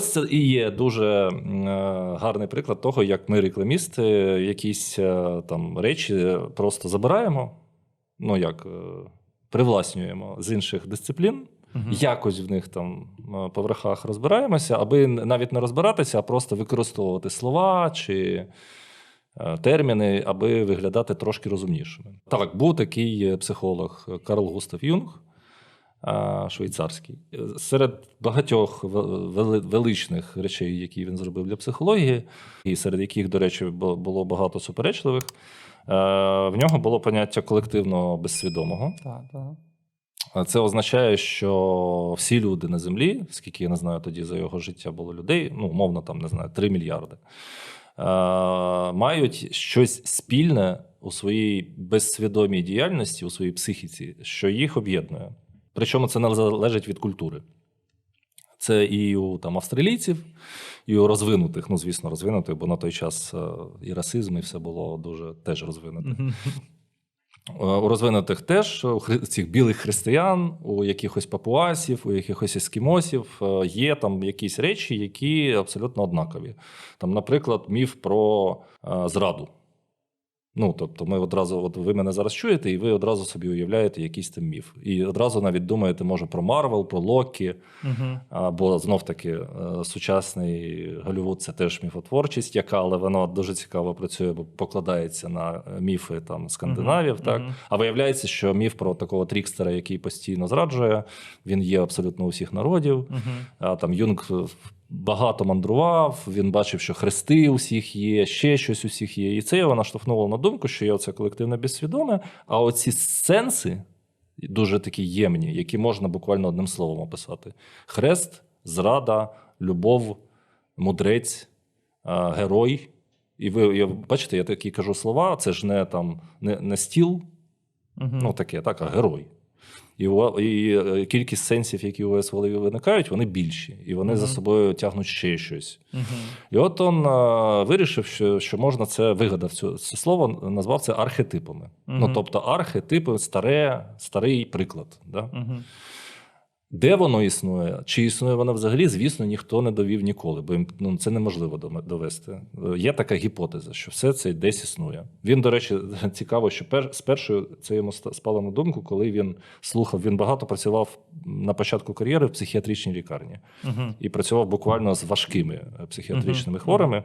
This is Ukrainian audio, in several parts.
Це і є дуже е, гарний приклад того, як ми, рекламісти, якісь е, там речі просто забираємо, ну як е, привласнюємо з інших дисциплін. Якось в них там по верхах розбираємося, аби навіть не розбиратися, а просто використовувати слова чи терміни, аби виглядати трошки розумнішими. Так, був такий психолог Карл Густав Юнг, швейцарський. Серед багатьох величних речей, які він зробив для психології, і серед яких, до речі, було багато суперечливих. В нього було поняття колективного безсвідомого. Так, так. Це означає, що всі люди на землі, скільки я не знаю, тоді за його життя було людей, ну, умовно, там не знаю, 3 мільярди, мають щось спільне у своїй безсвідомій діяльності, у своїй психіці, що їх об'єднує. Причому це не залежить від культури. Це і у там, австралійців, і у розвинутих, ну, звісно, розвинутих, бо на той час е, і расизм, і все було дуже теж розвинуте. Е, У розвинутих теж у цих білих християн, у якихось папуасів, у якихось ескімосів е, є там якісь речі, які абсолютно однакові. Там, наприклад, міф про зраду. Ну, тобто, ми одразу, от ви мене зараз чуєте, і ви одразу собі уявляєте якийсь там міф. І одразу навіть думаєте, може, про Марвел, про Локі, Мгм. або знов таки е, сучасний Голлівуд це теж міфотворчість, яка, але вона дуже цікаво працює, бо покладається на е, міфи там скандинавів. Мгм, Так мгм. а виявляється, що міф про такого трікстера, який постійно зраджує, він є абсолютно у всіх народів. А там Юнг багато мандрував, він бачив, що хрести у всіх є, ще щось у всіх є. І це його наштовхнуло на думку, що є це колективне безсвідоме. А оці сенси дуже такі ємні, які можна буквально одним словом описати: хрест, зрада, любов, мудрець, герой. І ви бачите, я такі кажу слова, це ж не там не, не стіл, Мгм. ну таке, так, а герой. І, у- і е, кількість сенсів, які у вас в голові виникають, вони більші, і вони за собою тягнуть ще щось. Мгм. І от он а, вирішив, що, що можна це вигадав цю, це слово, назвав це архетипами. Ну, тобто, архетипи старе, старий приклад. Да? Мгм. Де воно існує? Чи існує воно взагалі? Звісно, ніхто не довів ніколи, бо ну, це неможливо довести. Е, Є така гіпотеза, що все це десь існує. Він, до речі, цікаво, що пер, спершу це йому спало на думку, коли він слухав. Він багато працював на початку кар'єри в психіатричній лікарні Мгм. і працював буквально з важкими е, психіатричними Мгм. хворими.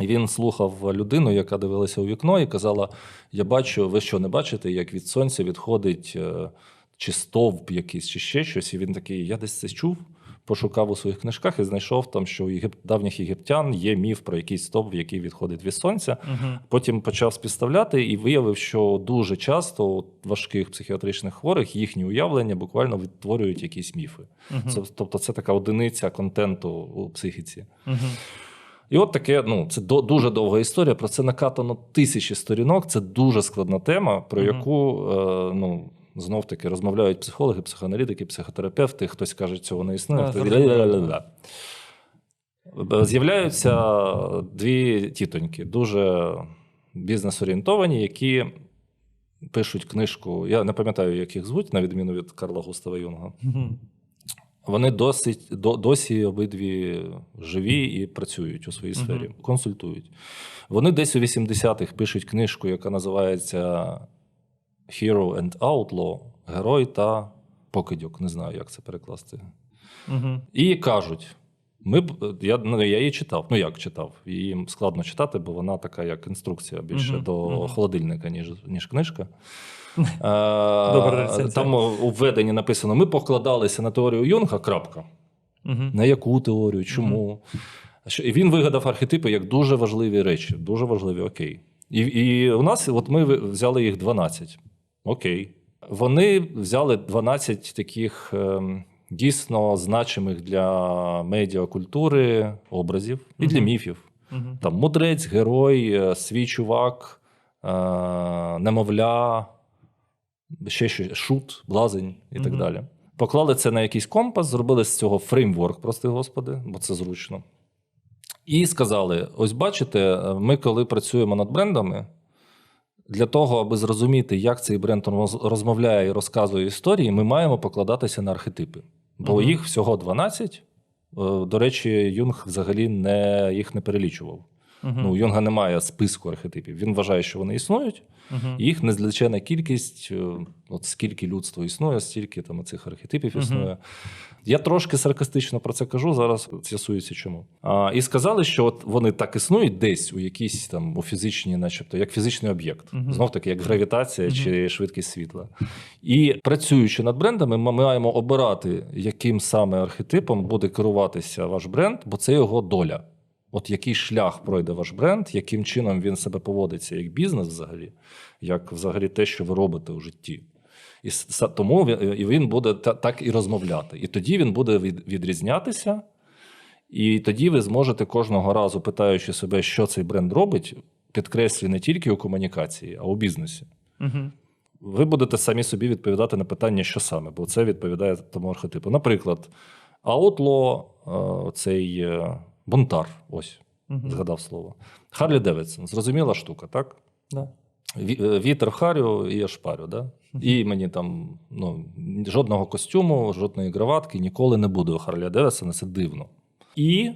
І він слухав людину, яка дивилася у вікно, і казала: Я бачу, ви що не бачите, як від сонця відходить е, чи стовп якийсь, чи ще щось. І він такий: Я десь це чув, пошукав у своїх книжках і знайшов там, що у єгип... давніх єгиптян є міф про якийсь стовп, який відходить від сонця. Мгм. Потім почав співставляти і виявив, що дуже часто у важких психіатричних хворих їхні уявлення буквально відтворюють якісь міфи. Це, тобто, це така одиниця контенту у психіці. Мгм. І от таке, ну, це до, дуже довга історія. Про це накатано тисячі сторінок. Це дуже складна тема, про яку е, ну, знов таки розмовляють психологи, психоаналітики, психотерапевти. Хтось каже, цього не існує. Е, З'являються дві тітоньки, дуже бізнес-орієнтовані, які пишуть книжку. Я не пам'ятаю, як їх звуть, на відміну від Карла Густава Юнга. Вони досить до, досі обидві живі і працюють у своїй сфері, Мгм. консультують. Вони десь у 80-х пишуть книжку, яка називається Hero and Outlaw Герой та покидьок. Не знаю, як це перекласти. Мгм. І кажуть: ми я, ну, я її читав. Ну як читав? Її складно читати, бо вона така, як інструкція більше Мгм, до мгм. холодильника, ніж, ніж книжка. Е. Там у введенні написано: ми покладалися на теорію Юнга. крапка. Мгм. На яку теорію? Чому? І він вигадав архетипи як дуже важливі речі. Дуже важливі, окей. І, і у нас, от ми взяли їх 12. Окей. Вони взяли 12 таких ем, дійсно значимих для медіакультури образів і для міфів. Там мудрець, герой, е, свій чувак, е, немовля, ще щось, шут, блазень і так далі. Поклали це на якийсь компас, зробили з цього фреймворк, прости господи, бо це зручно. І сказали: ось бачите, е, ми коли працюємо над брендами, для того, аби зрозуміти, як цей бренд роз- розмовляє і розказує історії, ми маємо покладатися на архетипи. Бо угу. їх всього 12, Е, До речі, Юнг взагалі не, їх не перелічував. Угу. Ну, у Юнга немає списку архетипів. Він вважає, що вони існують, угу. їх незлічена кількість, е, от скільки людство існує, стільки там цих архетипів існує. Я трошки саркастично про це кажу, зараз з'ясується чому. А, і сказали, що от вони так існують десь у якійсь там у фізичній, начебто, як фізичний об'єкт. Мгм. Знов таки, як гравітація Мгм. чи швидкість світла. І працюючи над брендами, ми маємо обирати, яким саме архетипом буде керуватися ваш бренд, бо це його доля. От який шлях пройде ваш бренд, яким чином він себе поводиться як бізнес взагалі, як взагалі те, що ви робите у житті. І тому він, буде так і розмовляти. І тоді він буде відрізнятися, і тоді ви зможете кожного разу, питаючи себе, що цей бренд робить, підкреслює не тільки у комунікації, а у бізнесі. Угу. Ви будете самі собі відповідати на питання, що саме, бо це відповідає тому архетипу. Наприклад, Outlaw, е, цей е, бунтар, ось Угу. згадав слово. Харлі Девідсон, зрозуміла штука, так? Да. Е, Вітер харю і я шпарю, да? І мені там ну, жодного костюму, жодної граватки ніколи не буде у Харлі Девідсона, це дивно. І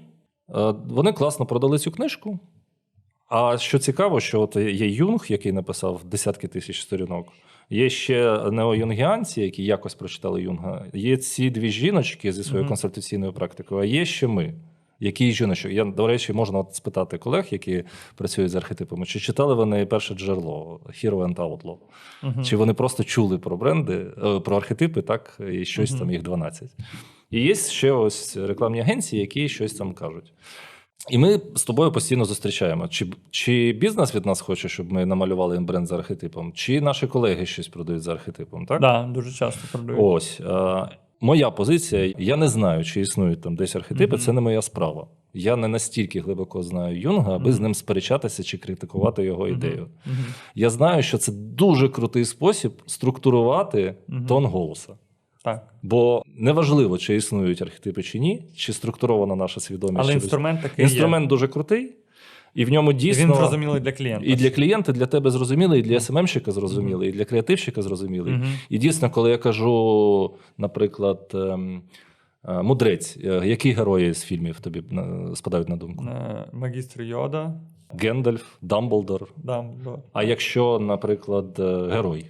е, вони класно продали цю книжку. А що цікаво, що от є Юнг, який написав десятки тисяч сторінок. Є ще неоюнгіанці, які якось прочитали Юнга. Є ці дві жіночки зі своєю консультаційною практикою, а є ще ми. Які жіночок? Я, до речі, можна от спитати колег, які працюють з архетипами, чи читали вони перше джерело Hero and Outlaw? Угу. Чи вони просто чули про бренди, е, про архетипи, так, і щось Мгм. там їх 12. І є ще ось рекламні агенції, які щось там кажуть. І ми з тобою постійно зустрічаємо. Чи, чи бізнес від нас хоче, щоб ми намалювали їм бренд за архетипом, чи наші колеги щось продають за архетипом, так? Да, дуже часто продають. Ось. Е, моя позиція: я не знаю, чи існують там десь архетипи, Мгм. це не моя справа. Я не настільки глибоко знаю Юнга, аби Мгм. з ним сперечатися чи критикувати його ідею. Мгм. Я знаю, що це дуже крутий спосіб структурувати Мгм. тон голоса. Так. Бо неважливо, чи існують архетипи чи ні, чи структурована наша свідомість. Але інструмент такий інструмент дуже крутий, і в ньому дійсно Він зрозумілий для клієнта. і для клієнта, для тебе зрозумілий, і для СММщика зрозумілий, і для креативщика зрозумілий. Мгм. І дійсно, коли я кажу, наприклад, ем, е, мудрець, е, які герої з фільмів тобі е, спадають на думку? Магістр Йода, Гендальф, Дамблдор. Дамблдор. А якщо, наприклад, герой?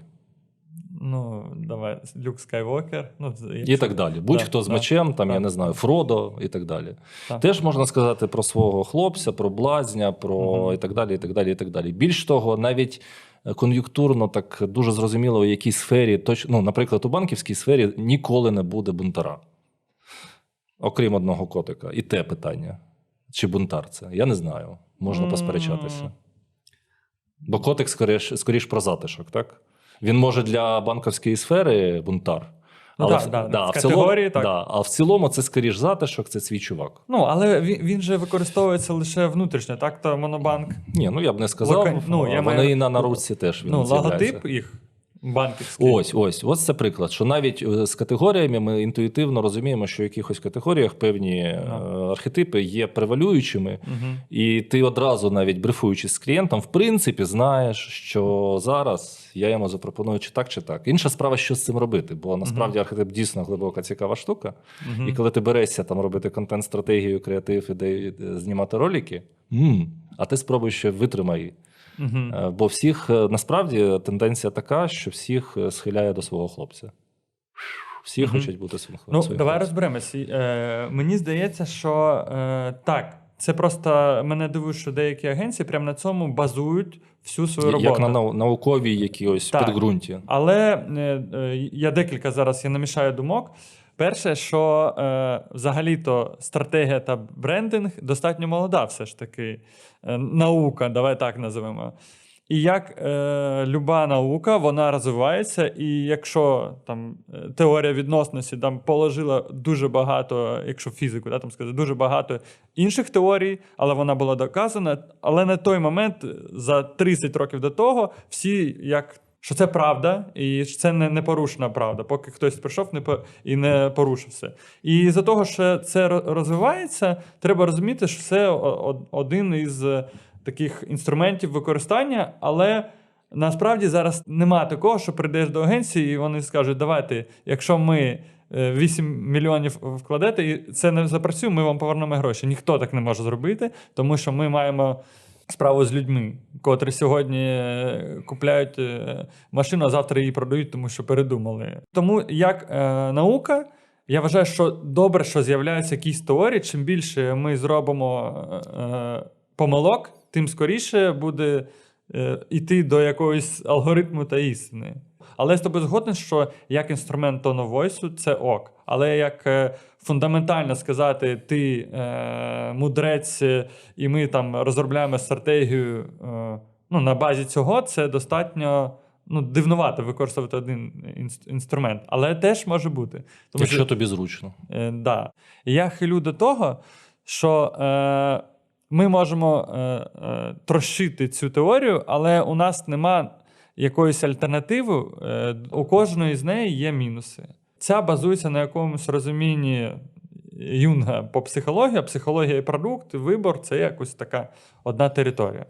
Ну, давай, Люк Скайвокер. Ну, І так далі. Будь-хто Да, з да, мечем, там, я не знаю, Фродо і так далі. Теж можна сказати про свого хлопця, про блазня, про Мгм. і так далі, і так далі, і так далі. Більш того, навіть е, кон'юнктурно так дуже зрозуміло, у якій сфері, точ... ну, наприклад, у банківській сфері ніколи не буде бунтара. Окрім одного котика. І те питання. Чи бунтар це? Я не знаю. Можна посперечатися. Бо котик скоріш, скоріш про затишок, так? Він може для банківської сфери бунтар. Ну, Але так, в- да, да, в а в цілому, так. Да, а в цілому це скоріш затишок, це свій чувак. Ну, але він, він же використовується лише внутрішньо, так? То монобанк. Ні, ну я б не сказав. Локаль- ну, я Вони маю- і на наручці теж він Ну, логотип їх банківський. Ось, ось, ось це приклад. Що навіть е, з категоріями ми інтуїтивно розуміємо, що в якихось категоріях певні е, архетипи є превалюючими, Угу. і ти одразу, навіть брифуючись з клієнтом, в принципі, знаєш, що зараз я йому запропоную чи так, чи так. Інша справа, що з цим робити, бо насправді архетип дійсно глибока цікава штука. І коли ти берешся там робити контент-стратегію, креатив, ідеї, е, знімати ролики, а ти спробуй ще витримай. Е, Бо всіх е, насправді тенденція така, що всіх схиляє до свого хлопця. Всі хочуть бути своїм Ну, своїм давай хлопцем. розберемося. Е, мені здається, що е, так. Це просто мене дивує, що деякі агенції прямо на цьому базують всю свою роботу. Як на нау- науковій якійсь Так. підґрунті. Але е, е, я декілька зараз я намішаю думок. Перше, що е, взагалі-то стратегія та брендинг достатньо молода, все ж таки. Е, наука, давай так називемо. І як е, люба наука, вона розвивається, і якщо там е, теорія відносності там положила дуже багато, якщо фізику, да, там сказати, дуже багато інших теорій, але вона була доказана. Але на той момент, е, за 30 років до того, всі як. Що це правда, і це не непорушна правда, поки хтось прийшов не по- і не порушив все. І за того, що це ро- розвивається, треба розуміти, що це один із таких інструментів використання, але насправді зараз нема такого, що прийдеш до агенції, і вони скажуть: давайте, якщо ми е, 8 мільйонів вкладете, і це не запрацює, ми вам повернемо гроші. Ніхто так не може зробити, тому що ми маємо справу з людьми, котрі сьогодні е, купляють е, машину, а завтра її продають, тому що передумали. Тому як е, наука. Я вважаю, що добре, що з'являються якісь теорії. Чим більше ми зробимо е, е, помилок, тим скоріше буде е, йти до якогось алгоритму та істини. Але я з тобою згоден, що як інструмент of voice це ок. Але як е, фундаментально сказати, ти е, мудрець, е, і ми там розробляємо стратегію е, ну, на базі цього, це достатньо ну, дивнувато використовувати один інструмент. Але теж може бути. Тому Якщо тобі зручно. Е, да. Я хилю до того, що е, ми можемо е, е, трощити цю теорію, але у нас нема якоїсь альтернативи. Е, у кожної з неї є мінуси. Ця базується на якомусь розумінні Юнга по психології, психологія і продукт, вибор це якось така одна територія.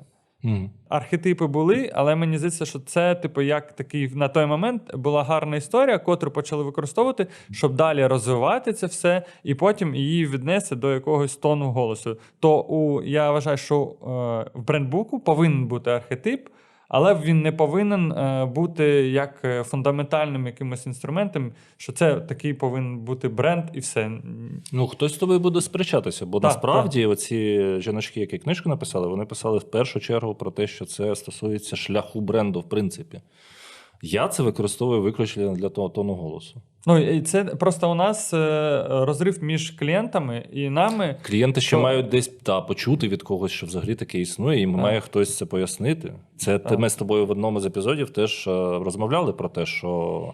Архетипи були, але мені здається, що це, типу, як такий на той момент була гарна історія, котру почали використовувати, щоб далі розвивати це все, і потім її віднести до якогось тону голосу. То у я вважаю, що е, в брендбуку повинен бути архетип, але він не повинен е, бути як е, фундаментальним якимось інструментом, що це такий повинен бути бренд і все. Ну, хтось з тобою буде сперечатися, бо Так, насправді оці жіночки, які книжку написали, вони писали в першу чергу про те, що це стосується шляху бренду, в принципі. Я це використовую виключно для того тону голосу. Ну і це просто у нас е, розрив між клієнтами і нами. Клієнти ще то... мають десь та, почути від когось, що взагалі таке існує, і Так. має хтось це пояснити. Це Так. ми з тобою в одному з епізодів теж е, розмовляли про те, що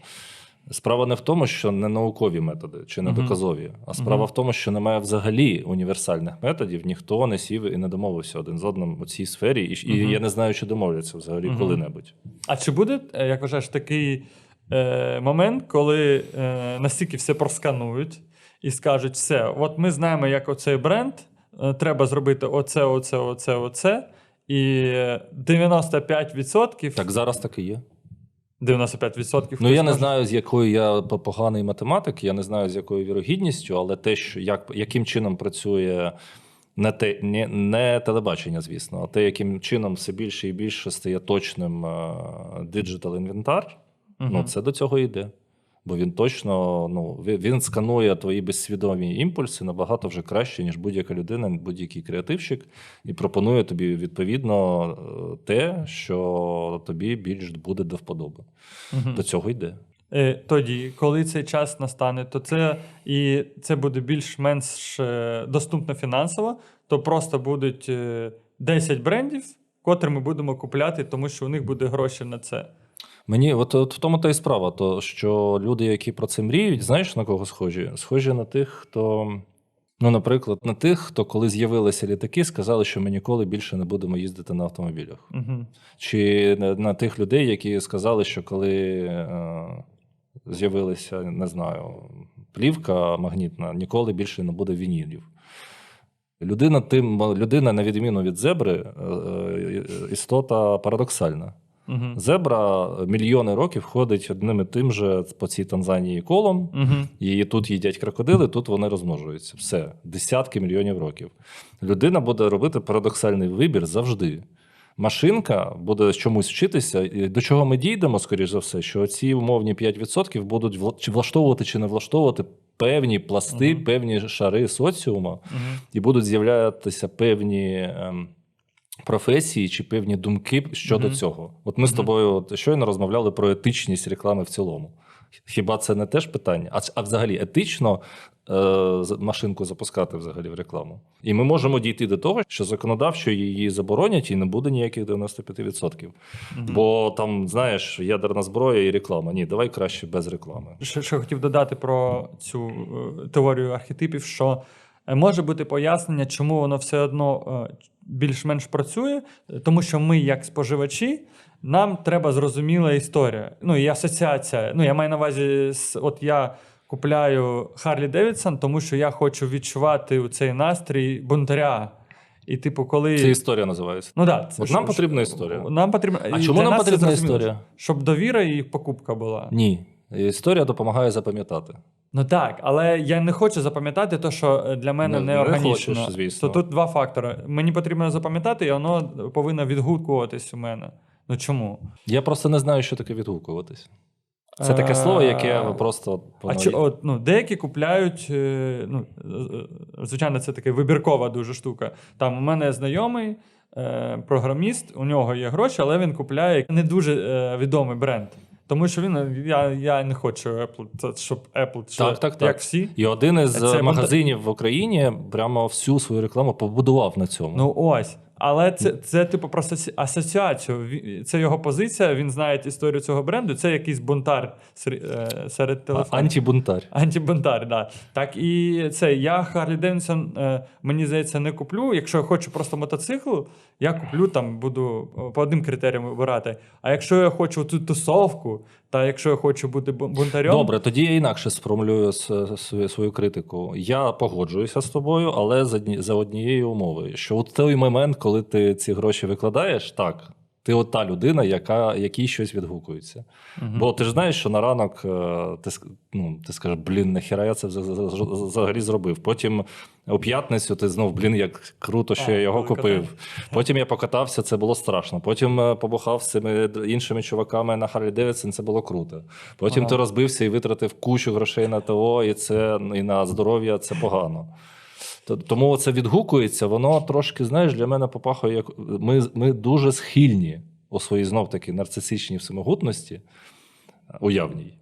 справа не в тому, що не наукові методи чи не доказові, а справа Мгм. в тому, що немає взагалі універсальних методів, ніхто не сів і не домовився один з одним у цій сфері, і, і я не знаю, чи домовляться взагалі Мгм. коли-небудь. А чи буде, е, як вважаєш, такий е, момент, коли е, настільки все просканують і скажуть, все, от ми знаємо, як оцей бренд, е, треба зробити оце, оце, оце, оце. І 95%, Так зараз так і є. 95% Ну я не знаю, з якою я поганий математик, я не знаю, з якою вірогідністю, але те, що як, яким чином працює не, те, не, не телебачення, звісно, а те, яким чином все більше і більше стає точним диджитал інвентар, Мгм. ну це до цього йде. Бо він точно ну, він, сканує твої безсвідомі імпульси набагато вже краще, ніж будь-яка людина, будь-який креативщик, і пропонує тобі відповідно е, те, що тобі більш буде до вподоби. Мгм. До цього йде. Е, Тоді, коли цей час настане, то це і це буде більш-менш е, доступно фінансово, то просто будуть е, 10 брендів, котрі ми будемо купляти, тому що у них буде гроші на це. Мені от, от в тому та й справа, то що люди, які про це мріють, знаєш на кого схожі? Схожі на тих, хто. Ну, наприклад, на тих, хто коли з'явилися літаки, сказали, що ми ніколи більше не будемо їздити на автомобілях. Угу. Чи на, на тих людей, які сказали, що коли е, з'явилася, не знаю, плівка магнітна, ніколи більше не буде вінілів. Людина, тим, людина, на відміну від зебри, е, е, істота парадоксальна. Угу. Зебра мільйони років ходить одним і тим же по цій Танзанії колом. Угу. Її тут їдять крокодили, тут вони розмножуються. Все, десятки мільйонів років. Людина буде робити парадоксальний вибір завжди. Машинка буде чомусь вчитися, і до чого ми дійдемо, скоріш за все, що ці умовні 5% будуть влаштовувати чи не влаштовувати певні пласти, Мгм. певні шари соціуму, Угу. і будуть з'являтися певні ем, професії чи певні думки щодо Мгм. цього. От ми з тобою от щойно розмовляли про етичність реклами в цілому. Хіба це не теж питання? А, а взагалі етично е, машинку запускати взагалі в рекламу? І ми можемо дійти до того, що законодавчо її заборонять і не буде ніяких 95%. Бо там, знаєш, ядерна зброя і реклама. Ні, давай краще без реклами. Ще, ще хотів додати про цю е, теорію архетипів, що е, може бути пояснення, чому воно все одно е, більш-менш працює, тому що ми, як споживачі, нам треба зрозуміла історія. Ну і асоціація. Ну, я маю на увазі, от я купляю Харлі Девідсон, тому що я хочу відчувати цей настрій бунтаря. І, типу, коли. Це історія називається. Ну, да, це От нам потрібна історія. Нам потрібна... А і чому нам потрібна історія? Щоб довіра і покупка була. Ні. Історія допомагає запам'ятати. Ну так, але я не хочу запам'ятати те, що е, для мене Не- не, органічно. хочеш, звісно. То тут два фактори. Мені потрібно запам'ятати, і воно повинно відгукуватись у мене. Ну чому? Я просто не знаю, що таке відгукуватись. Це таке слово, яке просто. от, А воно чи, є. от, ну, деякі купляють, е, ну, е, е, звичайно, це така вибіркова дуже штука. Там у мене знайомий е, програміст, у нього є гроші, але він купляє не дуже е, відомий бренд. Тому що він я, я не хочу Apple, щоб Apple що, Так, так, так. як всі. І один із Це магазинів в Україні прямо всю свою рекламу побудував на цьому. Ну ось. Але це, це типу про асоціацію. Це його позиція. Він знає історію цього бренду. Це якийсь бунтар е, серед телефонів. Антибунтар. Антибунтар, да. Так і це я Харлі Девідсон, е, мені здається, не куплю. Якщо я хочу просто мотоцикл, я куплю там, буду по одним критеріям вибирати. А якщо я хочу цю тусовку, та якщо я хочу бути бу- бунтарем, Добре, тоді я інакше сформулюю свою, критику. Я погоджуюся з тобою, але за, одні- за однією умовою, що от той момент, коли ти ці гроші викладаєш, так. Ти от та людина, яка, якій щось відгукується. Мгм. Бо ти ж знаєш, що на ранок е, ти, ну, ти скажеш, блін, нахіра я це вза- вза- вза- взагалі зробив. Потім у п'ятницю ти знов, блін, як круто, що А, я його купив. Потім я покатався, це було страшно. Потім е, побухав з цими іншими чуваками на Харлі Девідсон, це було круто. Потім Ага. ти розбився і витратив кучу грошей на ТО, і це і на здоров'я це погано. Тому це відгукується, воно трошки, знаєш, для мене попахує, як ми, ми дуже схильні у своїй знов таки нарцисичній всемогутності, уявній,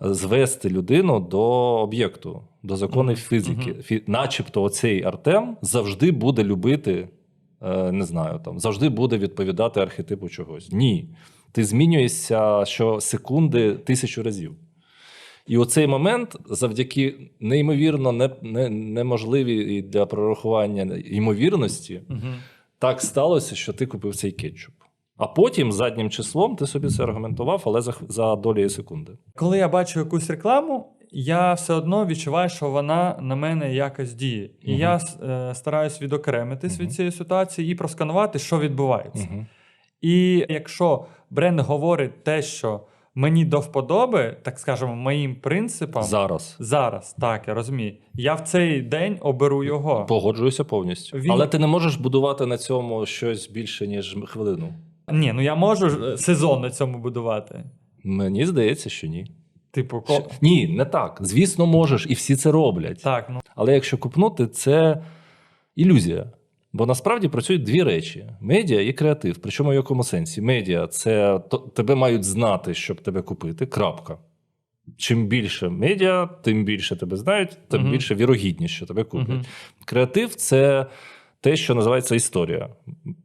звести людину до об'єкту, до законів фізики. Фі, начебто, оцей Артем завжди буде любити, е, не знаю, там, завжди буде відповідати архетипу чогось. Ні. Ти змінюєшся щосекунди тисячу разів. І оцей момент, завдяки неймовірно не, не, неможливій для прорахування ймовірності, Мгм. так сталося, що ти купив цей кетчуп. А потім заднім числом ти собі це аргументував, але за, за долею секунди. Коли я бачу якусь рекламу, я все одно відчуваю, що вона на мене якось діє. І я е, стараюсь відокремитись Мгм. від цієї ситуації і просканувати, що відбувається. Угу. І якщо бренд говорить те, що мені до вподоби, так скажемо, моїм принципам, Зараз. зараз, так, я розумію, я в цей день оберу його. Погоджуюся повністю. Він- Але ти не можеш будувати на цьому щось більше, ніж хвилину. Ні, ну я можу ж, е, сезон на цьому будувати. Мені здається, що ні. Типу, ко... Що- Ні, не так. Звісно, можеш, і всі це роблять. так, ну Але якщо купнути, це ілюзія. Бо насправді працюють дві речі: медіа і креатив. Причому в якому сенсі? Медіа це то, тебе мають знати, щоб тебе купити. Крапка. Чим більше медіа, тим більше тебе знають, тим Мгм. більше вірогідність, що тебе куплять. Мгм. Креатив це те, що називається історія.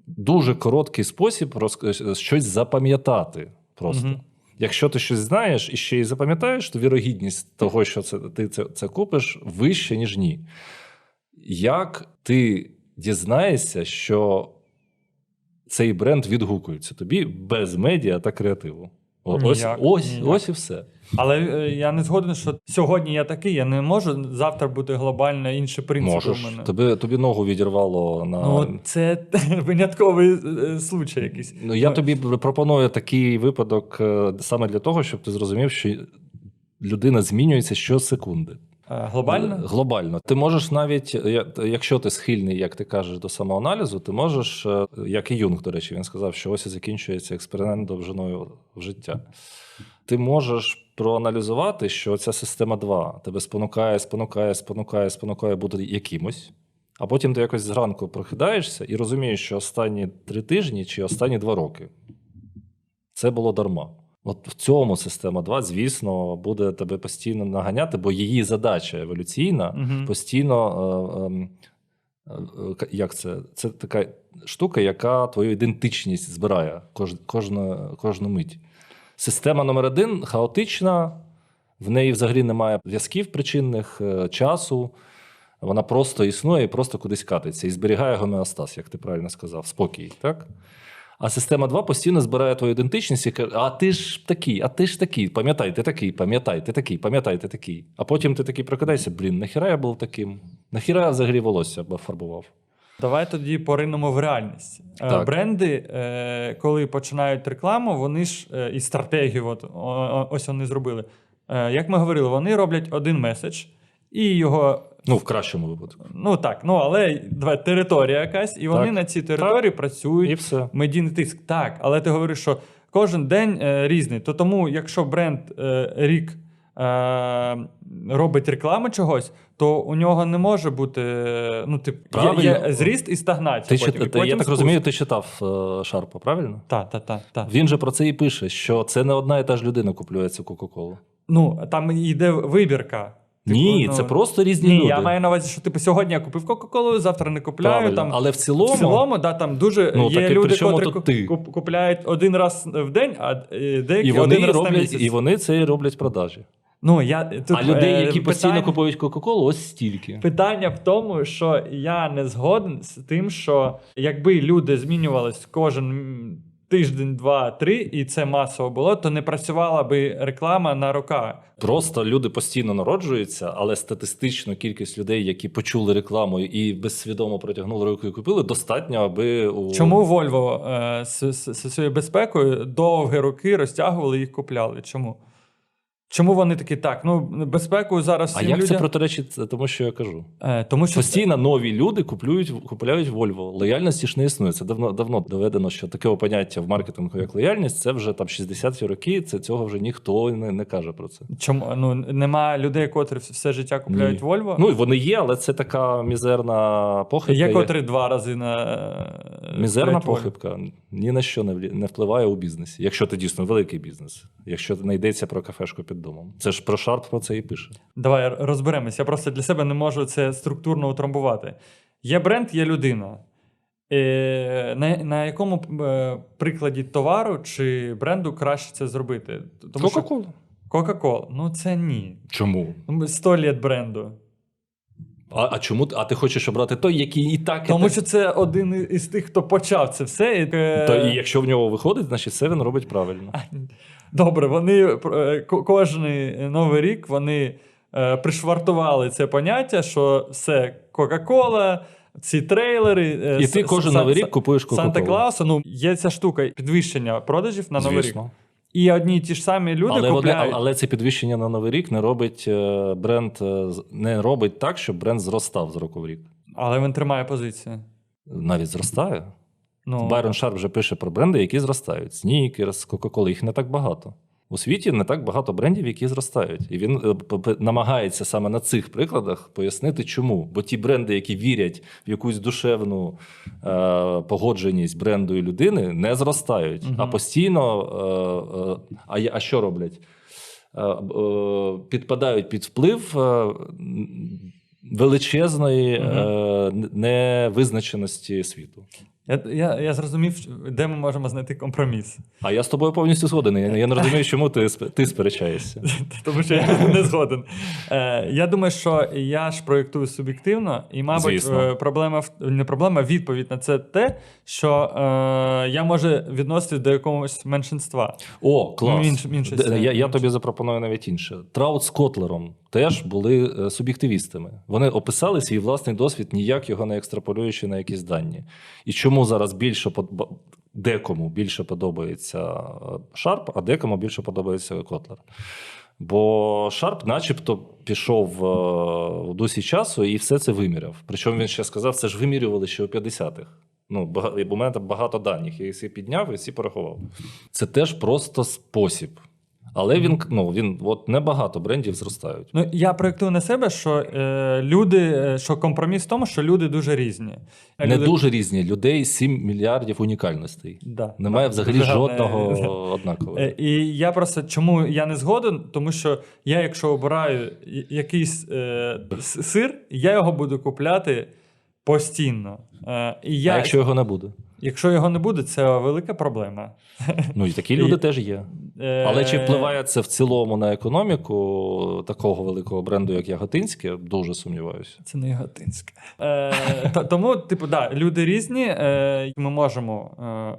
Дуже короткий спосіб роз- щось запам'ятати. Просто. Мгм. Якщо ти щось знаєш і ще й запам'ятаєш, то вірогідність того, що це, ти це, це купиш, вища, ніж ні. Як ти дізнаєшся, що цей бренд відгукується тобі без медіа та креативу? О- Ось, Ніяк, ось, ніяк. ось і все. Але е, я не згоден, що сьогодні я такий, я не можу завтра бути глобально інші принципи Можеш. у мене. Тобі, тобі ногу відірвало на. Ну, це винятковий е, случай якийсь. Ну, я Ну, тобі пропоную такий випадок е, саме для того, щоб ти зрозумів, що людина змінюється щосекунди. Е, Глобально? Глобально. Ти можеш навіть, якщо ти схильний, як ти кажеш, до самоаналізу, ти можеш, е, як і Юнг, до речі, він сказав, що ось і закінчується експеримент довжиною в життя. Ти можеш проаналізувати, що ця система 2 тебе спонукає, спонукає, спонукає, спонукає бути якимось. А потім ти якось зранку прокидаєшся і розумієш, що останні три тижні чи останні два роки це було дарма. От в цьому система 2, звісно, буде тебе постійно наганяти, бо її задача еволюційна Мгм. постійно. Е, ем, е, е, як це? Це така штука, яка твою ідентичність збирає кож, кожну, кожну мить. Система номер один хаотична, в неї взагалі немає зв'язків причинних, е, часу. Вона просто існує і просто кудись катиться і зберігає гомеостаз, як ти правильно сказав, спокій. Так? А система 2 постійно збирає твою ідентичність і каже: а ти ж такий, а ти ж такий, пам'ятай, ти такий, пам'ятай, ти такий, пам'ятай, ти такий. А потім ти такий прокидаєшся, блін, нахіра я був таким? Нахіра я взагалі волосся фарбував? Давай тоді поринемо в реальність. Е, Так. Бренди, е, коли починають рекламу, вони ж е, і стратегію, от, ось вони зробили. Як ми говорили, вони роблять один меседж, і його. Ну, в кращому випадку. Ну так, ну але давай, територія якась, і вони Так. на цій території працюють. І все. Медійний тиск. Так, але ти говориш, що кожен день е, різний. То тому, якщо бренд е, рік е, робить рекламу чогось, то у нього не може бути. е, Ну, тип, є, Правильно. є зріст і стагнація. Ти, потім, чит- і ти- я так розумію, ти читав е, Шарпа, правильно? Так, так, так. Та. Він же про це і пише, що це не одна і та ж людина купує цю Кока-Колу. Ну, там йде вибірка. Типу, Ні, ну, це просто різні Ні, люди. я маю на увазі, що типу сьогодні я купив Кока-Колу, завтра не купляю. Правильно. Там, Але в цілому, в цілому, да, там дуже Ну, є так люди, котрі куп- купляють один раз в день, а е, деякі і вони, один раз на місяць. і вони це і роблять продажі. Ну, я, тут, а людей, е, які постійно купують Кока-Колу, ось стільки. Питання в тому, що я не згоден з тим, що якби люди змінювались кожен тиждень, два, три, і це масово було, то не працювала би реклама на рока. Просто люди постійно народжуються, але статистично кількість людей, які почули рекламу і безсвідомо протягнули руку і купили, достатньо, аби у Чому Вольво е, з, з, з своєю безпекою довгі роки розтягували і їх купляли? Чому? Чому вони такі так? Ну, безпеку зараз а як це людям... протиречить це тому, що я кажу? Е, тому що Постійно нові люди купують, купляють Volvo. Лояльності ж не існує. Це давно давно доведено, що таке поняття в маркетингу як лояльність, це вже там 60-ті роки. Це цього вже ніхто не, не каже про це. чому ну нема людей, котрі все життя купляють Ні. Volvo? Ну вони є, але це така мізерна похибка. Є котрі два рази на е, Мізерна купляють Volvo. похибка ні на що не не впливає у бізнесі, якщо ти дійсно великий бізнес, якщо не йдеться про кафешку під домом. Це ж про Шарп про це і пише. Давай розберемось. Я просто для себе не можу це структурно утрамбувати. Є бренд, є людина. Е, на, на якому е, прикладі товару чи бренду краще це зробити? Тому що Кока-кола. Coca-Cola. Ну це ні. Чому? Ну, 100 літ бренду. А, а чому ти- а ти хочеш обрати той, який і так і Тому так? що це один із тих, хто почав це все. І, е, То і якщо в нього виходить, значить все він робить правильно. Добре, вони е, ко- кожний новий рік вони е, пришвартували це поняття, що все Кока-Кола, ці трейлери. е, І ти кожен новий рік купуєш Санта Кока-Колу. Клауса. Ну, є ця штука підвищення продажів на новий рік. І одні і ті ж самі люди Але, вони, купляють. але це підвищення на новий рік не робить бренд не робить так, щоб бренд зростав з року в рік. Але він тримає позицію. Навіть зростає. Ну, Байрон Шарп вже пише про бренди, які зростають. Снікерс, Кока-Кола, їх не так багато. У світі не так багато брендів, які зростають. І він е, намагається саме на цих прикладах пояснити, чому. Бо ті бренди, які вірять в якусь душевну е, погодженість бренду і людини, не зростають, Мгм. а постійно. Е, е, а, а що роблять? Е, е, підпадають під вплив е, величезної Мгм. е, невизначеності світу. Я, я, я зрозумів, де ми можемо знайти компроміс. А я з тобою повністю згоден. Я, я не розумію, чому ти, ти сперечаєшся. Тому що я не згоден. Е, я думаю, що я ж проєктую суб'єктивно, і, мабуть, Звісно. е, проблема не проблема, а відповідь на це те, що е, я можу відноситись до якогось меншинства. О, клас. Ну, Д- це, я, я тобі запропоную навіть інше. Траут з Котлером теж були е, суб'єктивістами. Вони описали свій власний досвід, ніяк його не екстраполюючи на якісь дані. І чому зараз більше декому більше подобається е, Шарп, а декому більше подобається Котлер. Бо Шарп, начебто, пішов е, в дусі часу і все це виміряв. Причому він ще сказав, це ж вимірювали ще у 50-х. Ну, бага- у мене там багато даних. Я їх всі підняв і всі порахував. Це теж просто спосіб. Але він, ну, він от небагато брендів зростають. Ну, я проєктую на себе, що е, люди, е, що компроміс в тому, що люди дуже різні. Не дуже різні. Людей 7 мільярдів унікальностей. Да. Немає взагалі Дуже гарне- жодного однакового. Е, І я просто чому я не згоден, тому що я, якщо обираю якийсь е, сир, я його буду купляти постійно. Е, і я, А якщо його не буде? Якщо його не буде, це велика проблема. Ну і такі люди теж є. Е, Але чи впливає це в цілому на економіку такого великого бренду, як Яготинське, дуже сумніваюся. Це не Яготинське. Е, тому, типу, да, люди різні. Е, ми можемо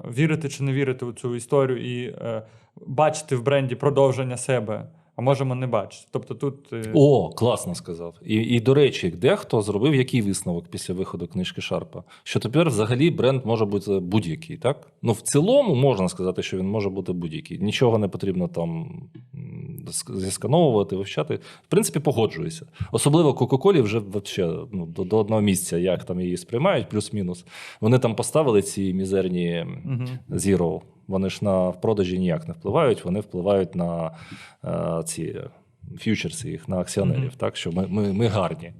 е, вірити чи не вірити у цю історію і е, бачити в бренді продовження себе, а можемо не бачити. Тобто тут. е, О, класно сказав. І, і до речі, дехто зробив який висновок після виходу книжки Шарпа? Що тепер взагалі бренд може бути будь-який, так? Ну, в цілому можна сказати, що він може бути будь-який. Нічого не потрібно там зіскановувати, вивчати. В принципі, погоджуюся. Особливо Кока-Колі вже вообще, ну, до, до одного місця, як там її сприймають, плюс-мінус. Вони там поставили ці мізерні. Zero. Вони ж на продажі ніяк не впливають, вони впливають на е, ці фьючерси їх, на акціонерів. Мгм. Так що ми, ми, ми гарні.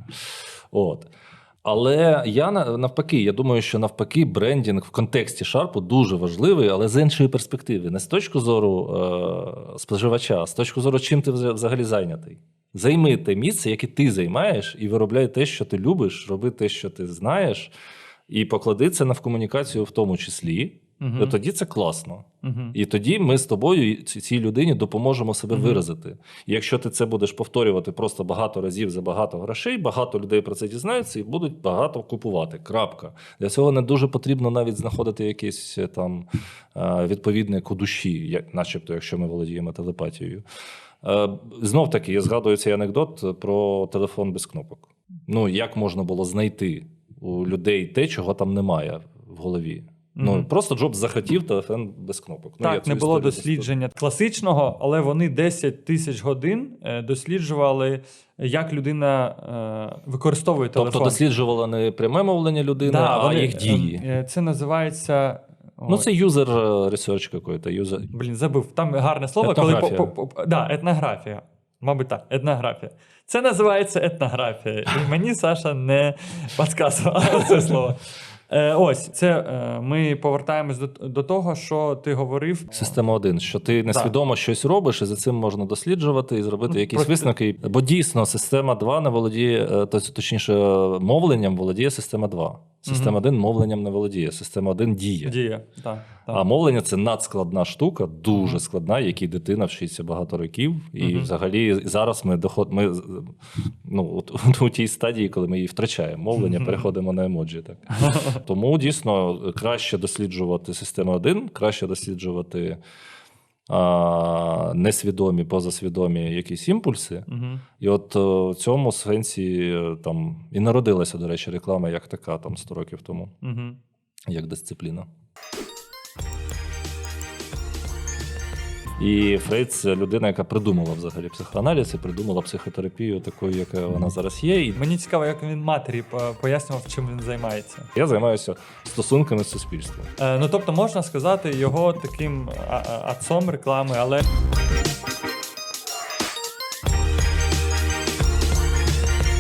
От. Але я навпаки, я думаю, що навпаки, брендінг в контексті Шарпу дуже важливий, але з іншої перспективи, не з точки зору е, споживача, а з точки зору, чим ти взагалі зайнятий. Займи те місце, яке ти займаєш, і виробляй те, що ти любиш, роби те, що ти знаєш, і поклади це на в комунікацію в тому числі. Мгм. І тоді це класно. Мгм. І тоді ми з тобою ці- цій людині допоможемо себе Мгм. виразити. І якщо ти це будеш повторювати просто багато разів за багато грошей, багато людей про це дізнаються і будуть багато купувати. Крапка. Для цього не дуже потрібно навіть знаходити якийсь е, там е, відповідник у душі, як, начебто, якщо ми володіємо телепатією. Знов таки, я згадую цей анекдот про телефон без кнопок. Ну, як можна було знайти у людей те, чого там немає в голові? Ну, просто Джобс захотів телефон без кнопок. Ну, Так, цю не було дослідження класичного, але вони 10 тисяч годин е, досліджували, як людина е, використовує телефон. Тобто досліджувала не пряме мовлення людини, Да, а вони, їх дії. е, е, Це називається. Ну, це юзер research какой-то. Юзер... Блін, забув. Там гарне слово, коли по, по, по, да, етнографія. Мабуть, так, етнографія. Це називається етнографія. І мені Саша не підказував це слово. Е, ось, це е, ми повертаємось до, до того, що ти говорив. Система 1, що ти несвідомо щось робиш, і за цим можна досліджувати і зробити Ну, якісь просто- висновки. Бо дійсно система 2 не володіє, е, точніше, мовленням володіє система 2. Система 1 мовленням не володіє, система 1 діє. Дія. Так, так. А мовлення це надскладна штука, дуже складна, якій дитина вчиться багато років. І Мгм. взагалі зараз ми доход, ми ну, от, у тій стадії, коли ми її втрачаємо. Мовлення, переходимо на емоджі. Так. Тому дійсно краще досліджувати систему 1, краще досліджувати а, несвідомі, позасвідомі якісь імпульси. Угу. І от е, в цьому сенсі е, там і народилася, до речі, реклама як така там 100 років тому, Угу. як дисципліна. І Фрейд це людина, яка придумала взагалі психоаналіз і придумала психотерапію такою, яка вона зараз є. І Мені цікаво, як він матері пояснював, чим він займається. я займаюся стосунками з суспільством. Е, ну тобто можна сказати його таким отцом реклами, але